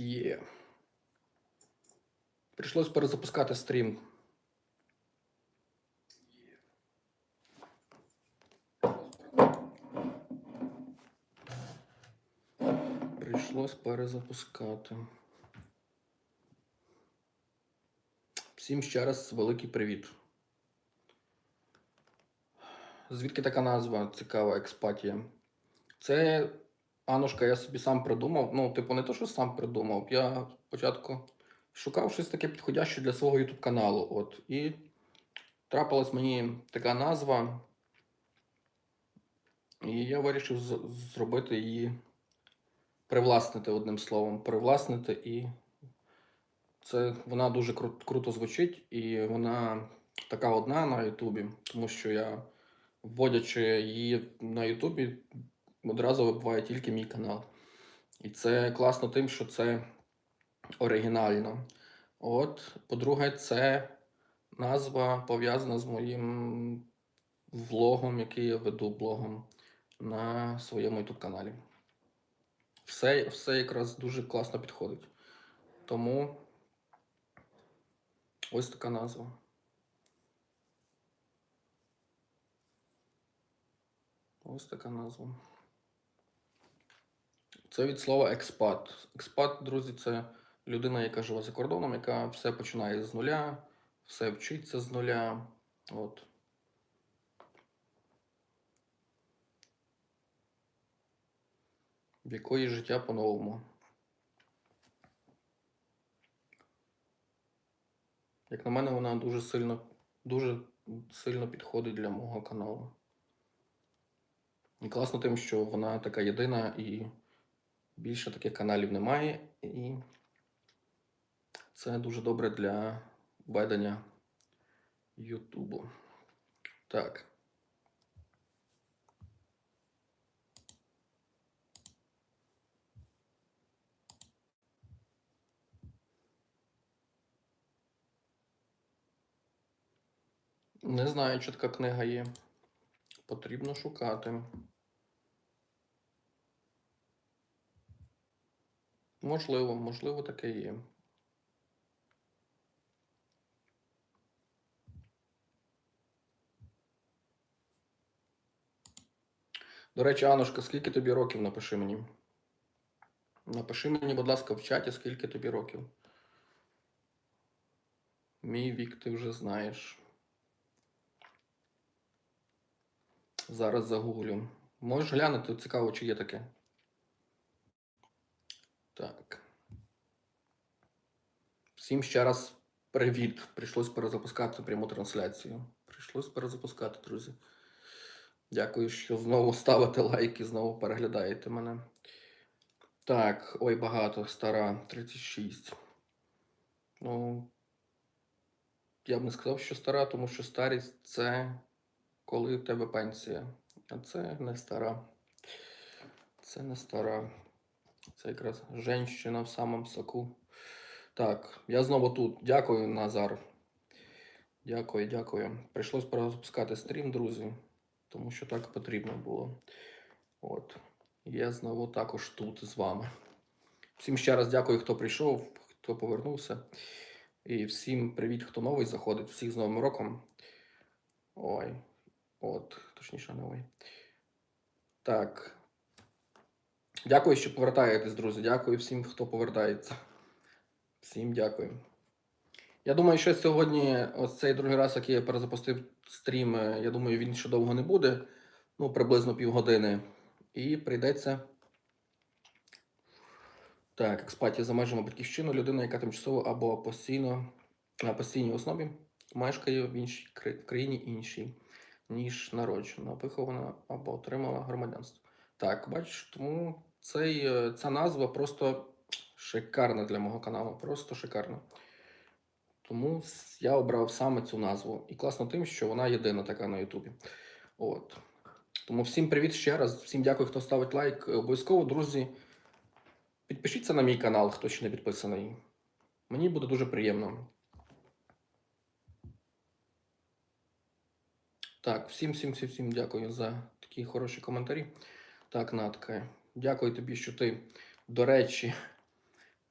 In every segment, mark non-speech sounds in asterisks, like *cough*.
Є. Прийшлось перезапускати стрім. Прийшлось перезапускати. Всім ще раз великий привіт. Звідки така назва цікава експатія? Це Анушка, я собі сам придумав. Ну, типу, не то, що сам придумав. Я спочатку шукав щось таке підходяще для свого YouTube каналу. От. І трапилась мені така назва. І я вирішив зробити її, привласнити одним словом. Привласнити і це вона дуже кру- круто звучить, і вона така одна на Ютубі, тому що я, вводячи її на Ютубі, одразу вибиває тільки мій канал. І це класно тим, що це оригінально. От, по-друге, це назва пов'язана з моїм влогом, який я веду блогом на своєму YouTube каналі. Все, все якраз дуже класно підходить. Тому ось така назва. Ось така назва. Це від слова експат. Експат, друзі, це людина, яка живе за кордоном, яка все починає з нуля, все вчиться з нуля. От. В якої життя по-новому. Як на мене, вона дуже сильно, дуже сильно підходить для мого каналу. І класно тим, що вона така єдина і більше таких каналів немає. І це дуже добре для ведення Ютубу. Так. Не знаю, чи така книга є. Потрібно шукати. Можливо, можливо, таке є. До речі, Анушка, скільки тобі років напиши мені? Напиши мені, будь ласка, в чаті, скільки тобі років. Мій вік ти вже знаєш. Зараз загуглю. Можеш глянути, цікаво, чи є таке. Так. Всім ще раз привіт. Прийшлось перезапускати пряму трансляцію. Прийшлось перезапускати, друзі. Дякую, що знову ставите лайки, знову переглядаєте мене. Так, ой, багато, стара, 36. Ну, я б не сказав, що стара, тому що старість це коли в тебе пенсія. А це не стара. Це не стара. Це якраз женщина в самому соку. Так, я знову тут. Дякую, Назар. Дякую, дякую. Прийшлось перезапускати стрім, друзі, тому що так потрібно було. От. Я знову також тут з вами. Всім ще раз дякую, хто прийшов, хто повернувся. І всім привіт, хто новий заходить. Всіх з Новим роком. Ой. От, точніше, новий. Так. Дякую, що повертаєтесь, друзі. Дякую всім, хто повертається. Всім дякую. Я думаю, що сьогодні, ось цей другий раз, який я перезапустив стрім, е, я думаю, він ще довго не буде. Ну, приблизно півгодини. І прийдеться. Так, експатія за межами батьківщини, людина, яка тимчасово або постійно на постійній основі мешкає в іншій країні іншій, ніж народжена, вихована або отримала громадянство. Так, бачиш, тому цей, е, ця назва просто шикарна для мого каналу. Просто шикарна. Тому я обрав саме цю назву. І класно тим, що вона єдина така на Ютубі. От. Тому всім привіт ще раз. Всім дякую, хто ставить лайк. Обов'язково, друзі, підпишіться на мій канал, хто ще не підписаний. Мені буде дуже приємно. Так, всім, всім, всім, всім дякую за такі хороші коментарі. Так, Натка, дякую тобі, що ти, до речі, *laughs*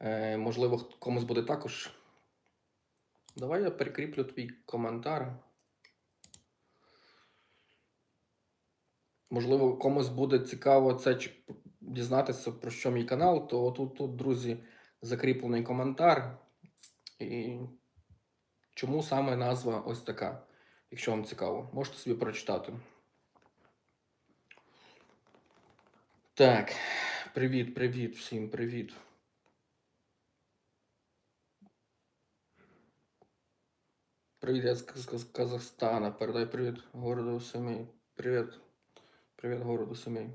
Е, можливо, комусь буде також. Давай я перекріплю твій коментар. Можливо, комусь буде цікаво це дізнатися, про що мій канал, то тут, тут, друзі, закріплений коментар. І чому саме назва ось така, якщо вам цікаво, можете собі прочитати. Так, привіт, привіт, всім привіт. Привіт, я з, Казахстана. Передай привіт городу Семей. Привіт. Привіт городу Семей.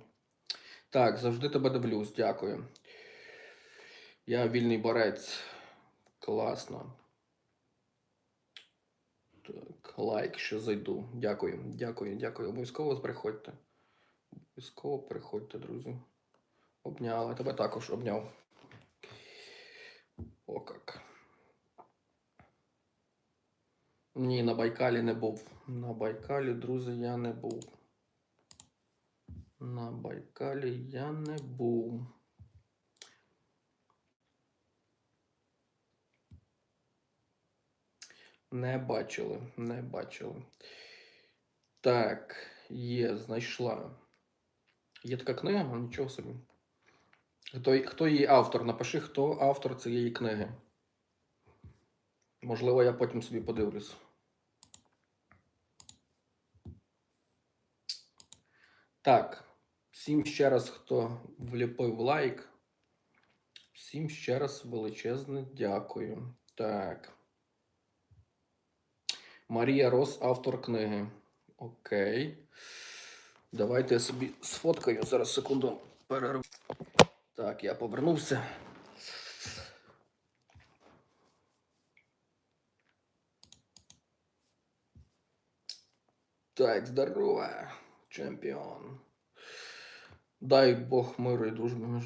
Так, завжди тебе дивлюсь, дякую. Я вільний борець. Класно. Так, лайк, що зайду. Дякую, дякую, дякую. Обов'язково приходьте. Обов'язково приходьте, друзі. Обняла. Тебе також обняв. О, як. Ні, на Байкалі не був. На Байкалі, друзі, я не був. На Байкалі я не був. Не бачили, не бачили. Так, є, знайшла. Є така книга, нічого собі. Хто, хто її автор? Напиши, хто автор цієї книги. Можливо, я потім собі подивлюсь. Так, всім ще раз, хто вліпив лайк. Всім ще раз величезне дякую. Так. Марія Рос, автор книги. Окей. Давайте я собі сфоткаю. Зараз секунду перерву. Так, я повернувся. Так, здорово, чемпіон. Дай Бог миру і дружби між.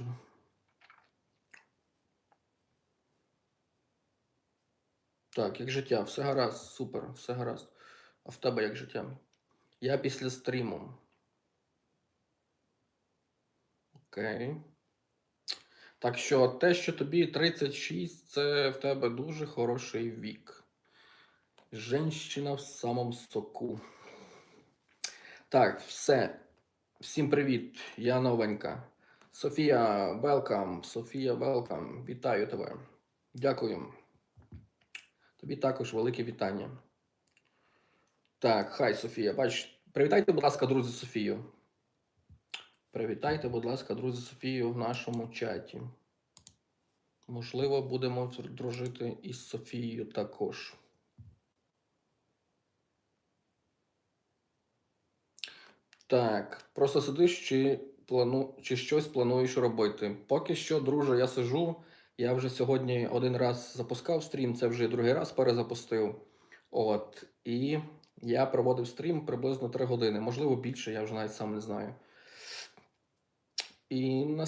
Так, як життя, все гаразд, супер, все гаразд. А в тебе як життя? Я після стріму. Окей. Так що те, що тобі 36, це в тебе дуже хороший вік. Женщина в самому соку. Так, все. Всім привіт. Я новенька. Софія, welcome. Софія, welcome. Вітаю тебе. Дякую. Тобі також велике вітання. Так, хай, Софія. Бач, привітайте, будь ласка, друзі, Софію. Привітайте, будь ласка, друзі, Софію в нашому чаті. Можливо, будемо дружити із Софією також. Так, просто сидиш чи, плану... чи щось плануєш робити. Поки що, друже, я сижу. Я вже сьогодні один раз запускав стрім, це вже другий раз перезапустив. От. І я проводив стрім приблизно 3 години, можливо, більше, я вже навіть сам не знаю. І на,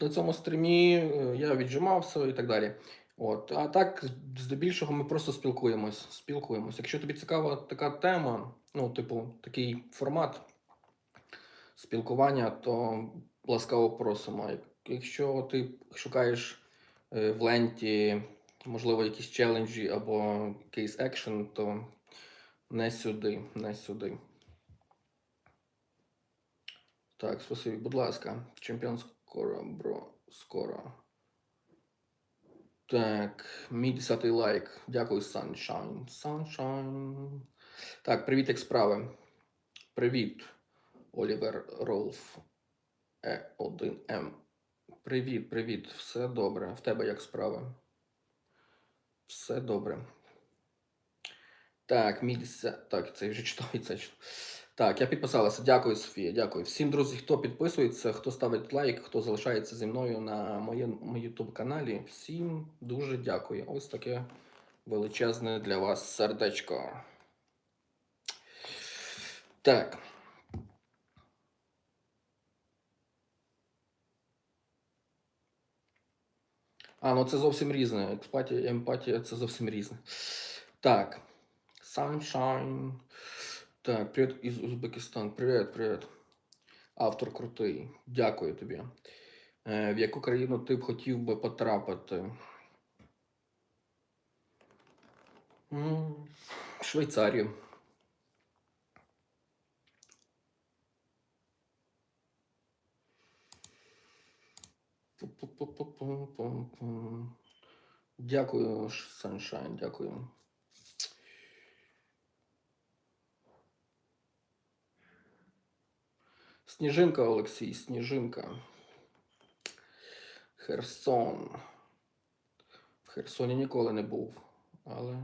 на цьому стрімі е, я віджимався і так далі. От. А так, здебільшого, ми просто спілкуємось. спілкуємось. Якщо тобі цікава така тема, ну, типу, такий формат спілкування, то ласкаво просимо. Якщо ти шукаєш е, в ленті, можливо, якісь челенджі або якийсь екшен, то не сюди, не сюди. Так, спасибі, будь ласка. Чемпіон скоро, бро, скоро. Так, мій десятий лайк. Дякую, Sunshine. Sunshine. Так, привіт, як справи. Привіт, Олівер Ролф. Е1М. Привіт, привіт. Все добре. В тебе як справи? Все добре. Так, мій деся- Так, це вже читав це. Так, я підписалася. Дякую, Софія. Дякую. Всім, друзі, хто підписується, хто ставить лайк, хто залишається зі мною на моєму YouTube каналі. Всім дуже дякую. Ось таке величезне для вас сердечко. Так. А, ну це зовсім різне. Експатія і емпатія це зовсім різне. Так. Sunshine. Так, привіт із Узбекистан. Привіт, привіт. Автор крутий. Дякую тобі. Е, В яку країну ти б хотів би потрапити? Швейцарію. Дякую, Sunshine, дякую. Сніжинка, Олексій, Сніжинка. Херсон. В Херсоні ніколи не був, але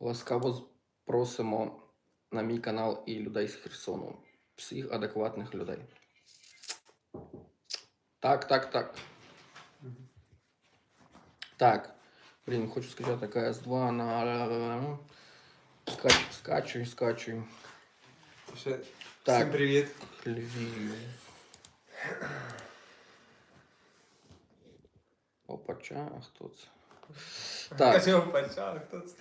ласкаво просимо на мій канал і людей з Херсону. Всіх адекватних людей. Так, так, так. Так. Блін, хочу скачати КС2 на. Скач, скачуй, скачуй. Ще... Так. Всім привіт. Львів. Опача, а хто це? Так. Опача, хто це?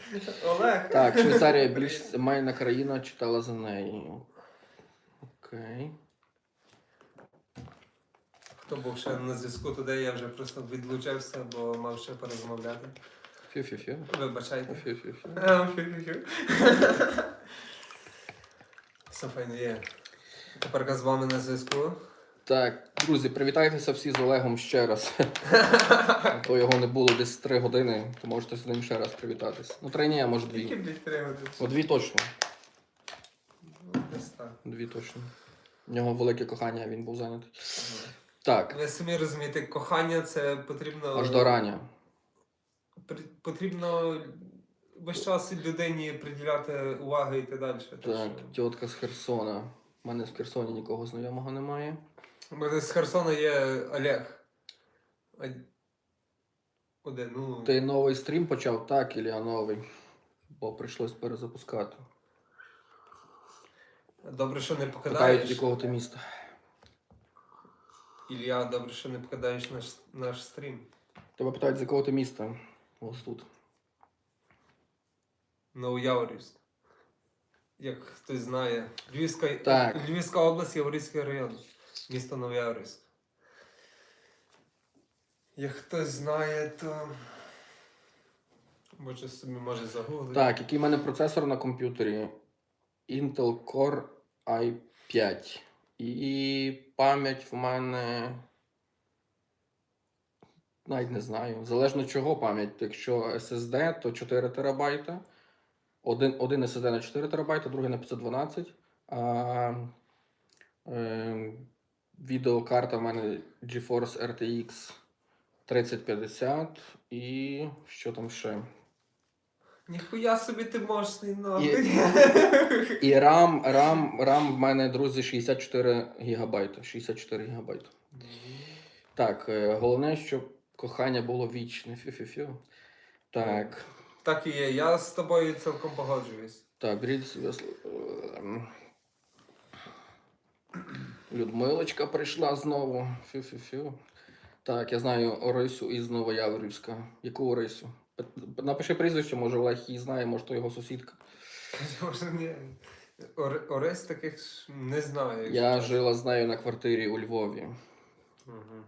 Олег. Так, Швейцарія *laughs* більш майна країна читала за нею. Окей. Хто був ще на зв'язку туди, я вже просто відлучився, бо мав ще порозмовляти. Фю-фю-фю. Вибачайте. Фю-фю-фю. А, фу-фу-фу. *laughs* Все файно є. Тепер з вами на зв'язку. Так, друзі, привітайтеся всі з Олегом ще раз. *laughs* То його не було десь три години, то можете з ним ще раз привітатись. Ну, три ні, а може дві. блядь, треба тут? О, дві точно. Десь так. Дві точно. В нього велике кохання, він був зайнятий. Так, Ви самі розумієте, кохання це потрібно. аж до рання. При- Потрібно весь час людині приділяти уваги і так далі. Так, тітка з Херсона. У мене в Херсоні нікого знайомого немає. У мене з Херсона є Олег. Один, ну. Ти новий стрім почав, так, Ілля, новий. Бо прийшлось перезапускати. Добре, що не покидаєш. з якого ти міста. Ілля, добре, що не покидаєш наш, наш стрім. Тебе питають, з якого ти міста. Ось тут. Новояворівськ. Як хтось знає. Львівська, Так. Львівська область, Яворівський район. Місто Новояворівськ. Як хтось знає, то. Може собі може загуглити. Так, який в мене процесор на комп'ютері? Intel Core i5. І пам'ять в мене. Навіть не знаю. Залежно чого пам'ять. Якщо SSD, то 4 ТБ. Один, один SSD на 4 ТБ, другий на 512. А е, відеокарта в мене GeForce RTX 3050. І що там ще? Ніхуя собі ти мощний нахуй. І RAM, RAM, RAM в мене, друзі, 64 ГБ. 64 ГБ. Так, е, головне, щоб кохання було вічне. Фю-фю-фю. Так, Так і є, я з тобою цілком погоджуюсь. так, беріть собі. ем, Людмилочка прийшла знову. Фю-фю-фю. Так, я знаю Орисю із Новояворівська. Яку Орисю? Пи- Напиши прізвище, може Олег її знає, може то його сусідка. *laughs* Може, ні. Ор- Орес таких ж не знаю. якщо Я чесно. жила з нею на квартирі у Львові. Мгм.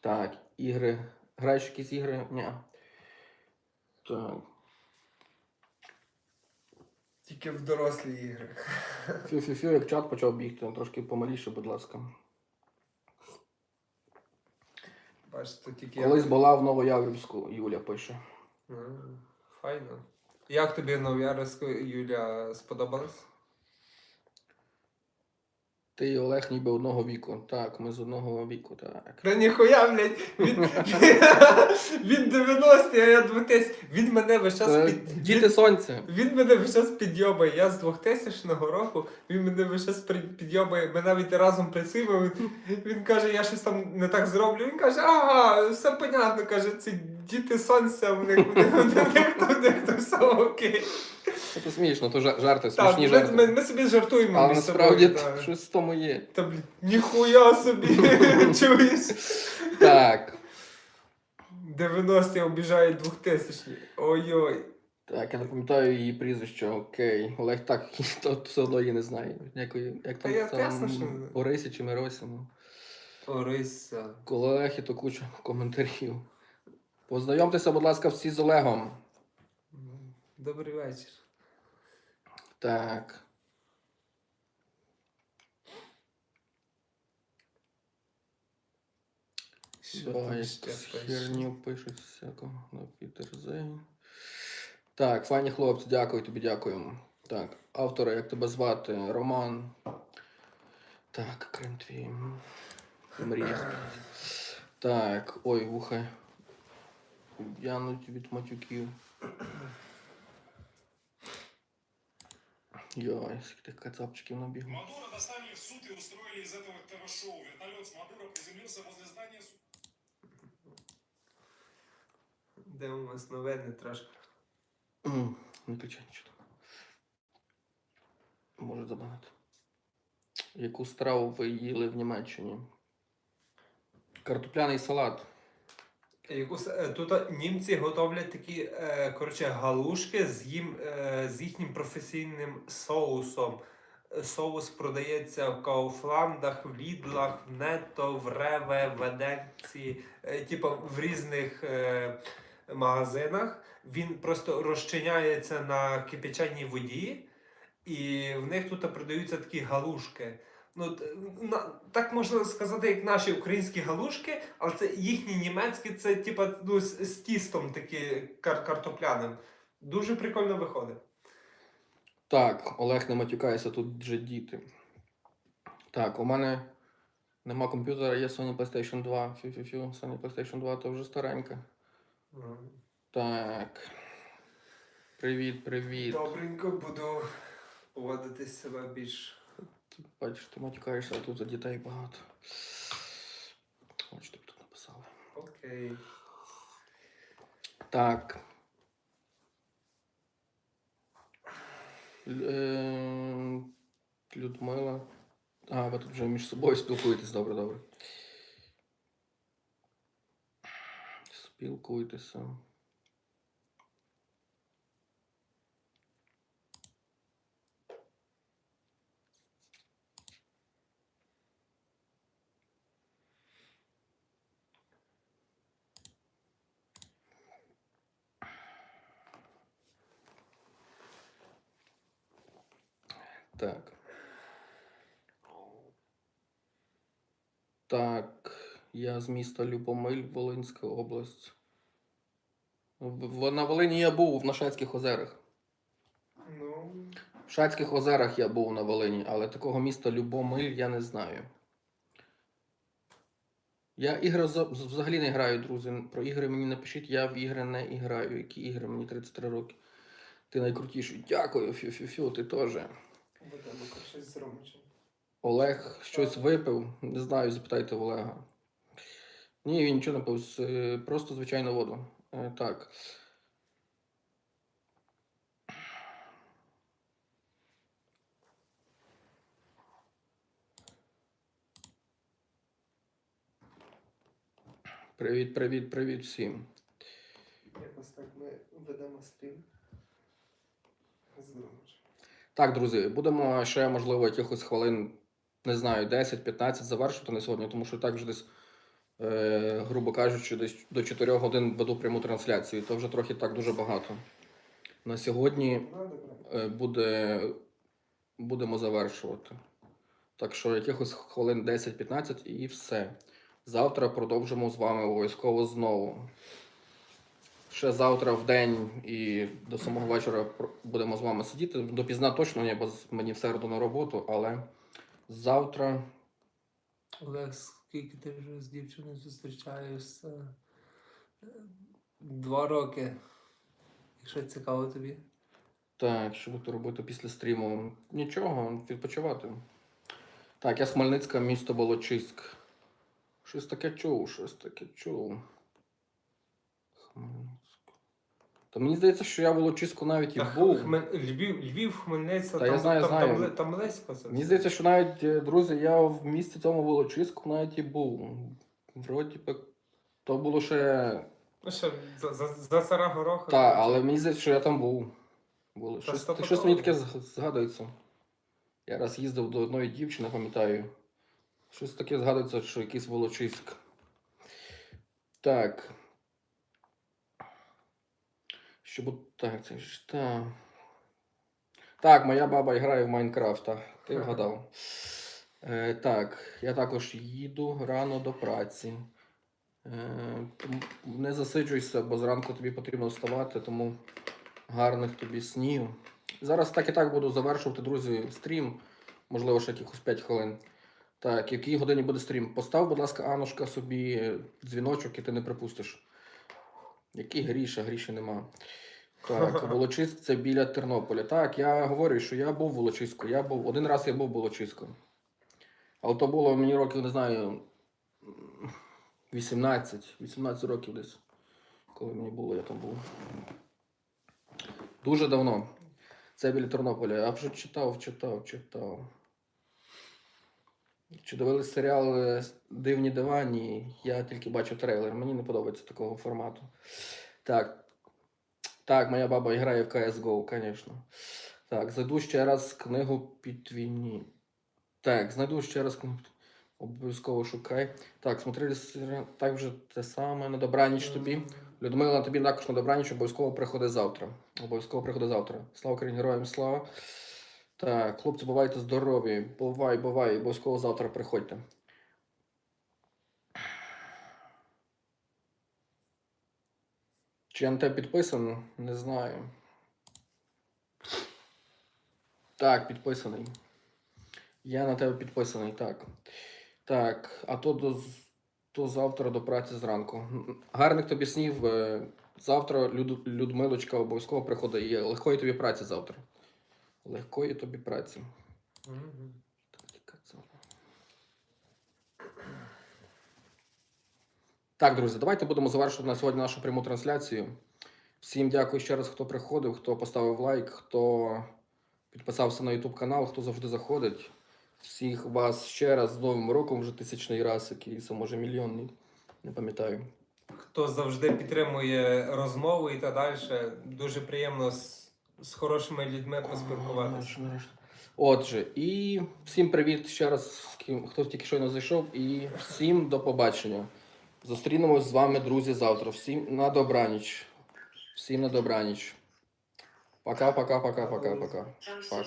Так, ігри. Граєш в якісь ігри? Ні. Так. Тільки в дорослі ігри. Фю-фю-фю, як чат почав бігти, трошки помаліше, будь ласка. Бачите, тільки Колись я. була в Новояврівську, Юля пише. М, Файно. Як тобі Новоярську, Юля, сподобалось? Ти і Олег ніби одного віку. Так, ми з одного віку, так. Та ніхуя, блядь, він, він 90-й, а я 2000. Він мене весь час під... Діти сонця. він мене весь час підйобає. Я з 2000 року, він мене весь час підйобає. Ми навіть разом працюємо. Він, каже, я щось там не так зроблю. Він каже, ага, все понятно, каже, ці діти сонця, в них, в них, в них, в них, в них то все окей. Це смішно, то жарти, Так, смішні ми, жарти. ми, ми собі жартуємо. Але між насправді собою, щось в тому є. Та блін, ніхуя собі, *laughs* чуєш? Так. 90 обіжають 2000 Ой-ой. Так, я не пам'ятаю її прізвище, окей. Олег так, *laughs* то все одно її не знає. Якої, як Та там, я ясно, що не знаю. Орисі чи Миросі, ну. Орися. Колеги, то куча коментарів. Познайомтеся, будь ласка, всі з Олегом. Добрий вечір. Так. Якусь пише? херню пишуть всякого на Пітерзей. Так, файні хлопці, дякую тобі, дякуємо. Так, автора, як тебе звати? Роман. Так, Крим твій. Мрія. Так, ой, вуха. В'януть від матюків. Йой, скільки кацапчиків набігло. Мадуро доставили в суд и устроили из этого ТВ-шоу. Вертолет с Мадуро приземлился возле здания суда. Дивимось новини трошки. М, Не кричать нічого. Може забагато. Яку страву ви їли в Німеччині? Картопляний салат. Яку с- е, Тут німці готовлять такі е, коротше, галушки з, їм, е, з їхнім професійним соусом. Соус продається в Кауфландах, в Лідлах, в Нетто, в Реве, в Едекці, е, типу в різних магазинах. Він просто розчиняється на кипяченій воді, і в них тут продаються такі галушки. Ну, так можна сказати, як наші українські галушки, але це їхні німецькі, це типа ну, з, з тістом такі кар- картопляним. Дуже прикольно виходить. Так, Олег не матюкайся, тут вже діти. Так, у мене нема комп'ютера, є Sony PlayStation 2. Фю-фю-фю, Sony PlayStation 2 то вже старенька. Так. Привіт, привіт. Добренько буду поводити себе більш. Бачиш, ти матюкаєшся, а тут дітей багато. Ось тобі тут написали. Окей. Так. Е, Людмила. А, ви тут вже між собою спілкуєтесь, добре, добре. Спілкуйтеся. Так. Так, я з міста Любомиль, Волинська область. В, в- на Волині я був на Шацьких озерах. Ну, В Шацьких озерах я був на Волині, але такого міста Любомиль я не знаю. Я ігри взагалі не граю, друзі. Про ігри мені напишіть, я в ігри не граю. Які ігри? Мені 33 роки. Ти найкрутіший. Дякую, фю-фю-фю, ти теж. Будемо щось зробимо. Олег щось випив. Не знаю, запитайте Олега. Ні, він нічого не пив, е, просто звичайну воду. Е, Так. Привіт, привіт, привіт всім. Якось так ми ведемо стрім. Так, друзі, будемо ще, можливо, якихось хвилин, не знаю, 10-15 завершувати на сьогодні, тому що так вже десь, е, грубо кажучи, десь до 4 годин веду пряму трансляцію. То вже трохи так дуже багато. На сьогодні е, буде, будемо завершувати. Так що якихось хвилин 10-15 і все. Завтра продовжимо з вами обов'язково знову. Ще завтра в день і до самого вечора будемо з вами сидіти. Допізна точно ні, бо мені в середу на роботу, але завтра. Олег, скільки ти вже з дівчиною зустрічаєшся? Е, Два роки. Якщо цікаво тобі. Так, що буду робити після стріму? Нічого, відпочивати. Так, я з Хмельницька, місто Волочиськ. Щось таке чув, щось таке чув. Хмельницьк. Та мені здається, що я в Волочиську навіть і Та був. Хме- Львів, Львів, Хмельницька, Та я там, знаю, там, знаю. там, Ле- там близько це. Мені здається, що навіть, е, друзі, я в місті цьому Волочиську навіть і був. Вроді би, то було ще Ну що, за, за, за цара гороха? Так, але мені здається, що я там був. Були. Щось, стопудово. щось мені таке зг- згадується. Я раз їздив до одної дівчини, пам'ятаю. Щось таке згадується, що якийсь волочиськ. Так. Що буде. Так, це ж та. Так, моя баба грає в Майнкрафт, так. Ти вгадав. Е, так, я також їду рано до праці. Е, не засиджуйся, бо зранку тобі потрібно вставати, тому гарних тобі снів. Зараз так і так буду завершувати, друзі, стрім. Можливо, ще якихось 5 хвилин. Так, якій годині буде стрім? Постав, будь ласка, Анушка, собі дзвіночок і ти не припустиш. Який гріша, гріші нема. Так, *laughs* Волочиськ це біля Тернополя. Так, я говорю, що я був в Волочиську. Я був, один раз я був в Волочиську. Але то було мені років, не знаю, 18, 18 років десь. Коли мені було, я там був. Дуже давно. Це біля Тернополя. Я вже читав, читав, читав. Чи дивились серіал е, Дивні дива? Ні. Я тільки бачив трейлер. Мені не подобається такого формату. Так. Так, моя баба грає в CSGO, звісно. Так, зайду ще раз книгу під війні. Так, знайду ще раз книгу. Обов'язково шукай. Так, смотрели серіал. Так вже те саме. На добраніч тобі. Людмила, тобі також на добраніч обов'язково приходи завтра. Обов'язково приходи завтра. Слава Україні, героям слава. Так, хлопці, бувайте здорові. Бувай, бувай, обов'язково завтра приходьте. Чи я на тебе підписаний? Не знаю. Так, підписаний. Я на тебе підписаний, так. Так, а то до, то завтра до праці зранку. Гарних тобі снів. е, Завтра Люд, Людмилочка обов'язково приходить. Легкої тобі праці завтра. Легкої тобі праці. Мгм. Так, друзі, давайте будемо завершувати на сьогодні нашу пряму трансляцію. Всім дякую ще раз, хто приходив, хто поставив лайк, хто підписався на YouTube канал, хто завжди заходить. Всіх вас ще раз з Новим роком, вже тисячний раз, якийсь, а може мільйонний. Не пам'ятаю. Хто завжди підтримує розмову і так далі. Дуже приємно з, хорошими людьми поспілкуватися. Отже, і всім привіт ще раз, з ким- хто тільки щойно зайшов, і всім до побачення. Зустрінемось з вами, друзі, завтра. Всім на добраніч. Всім на добраніч. Пока, пока, пока, пока, пока. Пока.